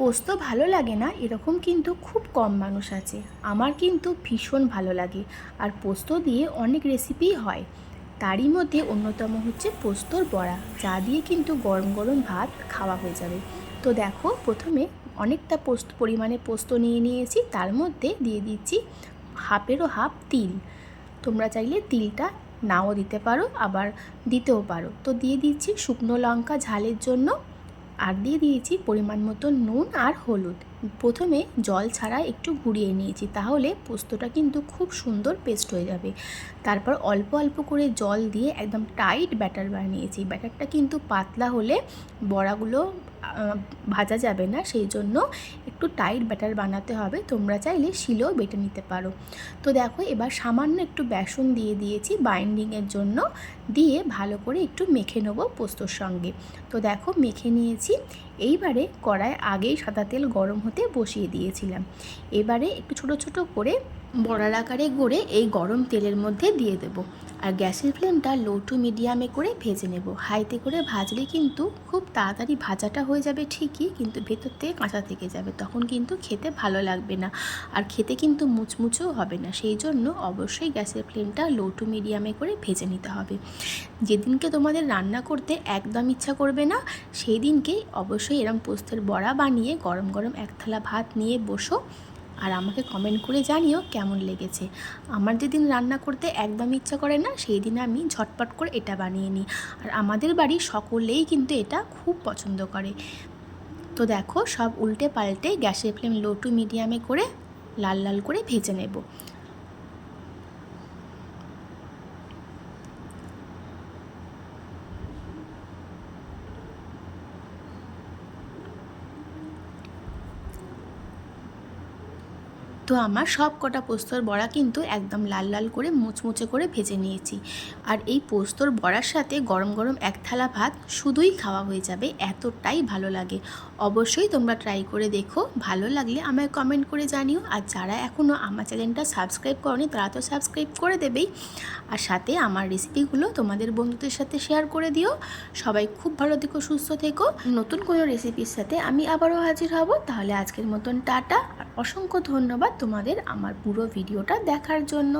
পোস্ত ভালো লাগে না, এরকম কিন্তু খুব কম মানুষ আছে। আমার কিন্তু ভীষণ ভালো লাগে আর পোস্ত দিয়ে অনেক রেসিপিই হয়। তারই মধ্যে অন্যতম হচ্ছে পোস্তর বড়া, যা দিয়ে কিন্তু গরম গরম ভাত খাওয়া হয়ে যাবে। তো দেখো, প্রথমে অনেকটা পোস্ত, পরিমাণে পোস্ত নিয়ে নিয়েছি, তার মধ্যে দিয়ে দিচ্ছি হাফেরও হাফ তিল। তোমরা চাইলে তিলটা নাও দিতে পারো, আবার দিতেও পারো। তো দিয়ে দিচ্ছি শুকনো লঙ্কা ঝালের জন্য। আর দিয়ে দিয়েছি পরিমাণ মতো নুন আর হলুদ। প্রথমে জল ছাড়া একটু ঘুরিয়ে নিয়েছি, তাহলে পোস্তটা কিন্তু খুব সুন্দর পেস্ট হয়ে যাবে। তারপর অল্প অল্প করে জল দিয়ে একদম টাইট ব্যাটার বানিয়েছি। ব্যাটারটা কিন্তু পাতলা হলে বড়াগুলো ভাজা যাবে না, সেই জন্য একটু টাইট ব্যাটার বানাতে হবে। তোমরা চাইলে শিলেও বেটে নিতে পারো। তো দেখো, এবার সামান্য একটু বেসন দিয়ে দিয়েছি বাইন্ডিংয়ের জন্য। দিয়ে ভালো করে একটু মেখে নেব পোস্তর সঙ্গে। তো দেখো, মেখে নিয়েছি। এইবারে কড়ায় আগেই সাদা তেল গরম হতে বসিয়ে দিয়েছিলাম। এবারে একটু ছোট ছোট করে বড়ার আকারে গড়ে এই গরম তেলের মধ্যে দিয়ে দেবো। আর গ্যাসের ফ্লেমটা লো টু মিডিয়ামে করে ভেজে নেব। হাইতে করে ভাজলে কিন্তু খুব তাড়াতাড়ি ভাজাটা হয়ে যাবে ঠিকই, কিন্তু ভেতর থেকে কাঁচা থেকে যাবে। তখন কিন্তু খেতে ভালো লাগবে না। আর খেতে কিন্তু মুচমুচেও হবে না। সেই জন্য অবশ্যই গ্যাসের ফ্লেমটা লো টু মিডিয়ামে করে ভেজে নিতে হবে। যেদিনকে তোমাদের রান্না করতে একদম ইচ্ছা করবে না, সেই দিনকে অবশ্যই এরম পোস্তের বড়া বানিয়ে গরম গরম এক থালা ভাত নিয়ে বসো। আর আমাকে কমেন্ট করে জানিও কেমন লেগেছে। আমার যেদিন রান্না করতে একদম ইচ্ছা করে না সেই দিন আমি ঝটপট করে এটা বানিয়ে নিই। আর আমাদের বাড়ির সকলেই কিন্তু এটা খুব পছন্দ করে। তো দেখো সব উল্টে পাল্টে গ্যাসের ফ্লেম লো টু মিডিয়ামে করে লাল লাল করে ভেজে নেব। তো আমার সব কটা পোস্তর বড়া কিন্তু একদম লাল লাল করে মুচমুচে করে ভেজে নিয়েছি। আর এই পোস্তর বড়ার সাথে গরম গরম এক থালা ভাত শুধুই খাওয়া হয়ে যাবে, এতটাই ভালো লাগে। অবশ্যই তোমরা ট্রাই করে দেখো, ভালো লাগলে আমায় কমেন্ট করে জানিও। আর যারা এখনও আমার চ্যানেলটা সাবস্ক্রাইব করনি, তারা তো সাবস্ক্রাইব করে দেবেই। আর সাথে আমার রেসিপিগুলো তোমাদের বন্ধুদের সাথে শেয়ার করে দিও। সবাই খুব ভালো থেকো, সুস্থ থেকো। নতুন কোনো রেসিপির সাথে আমি আবারও হাজির হব। তাহলে আজকের মতন টাটা। আর অসংখ্য ধন্যবাদ তোমাদের আমার পুরো ভিডিওটা দেখার জন্য।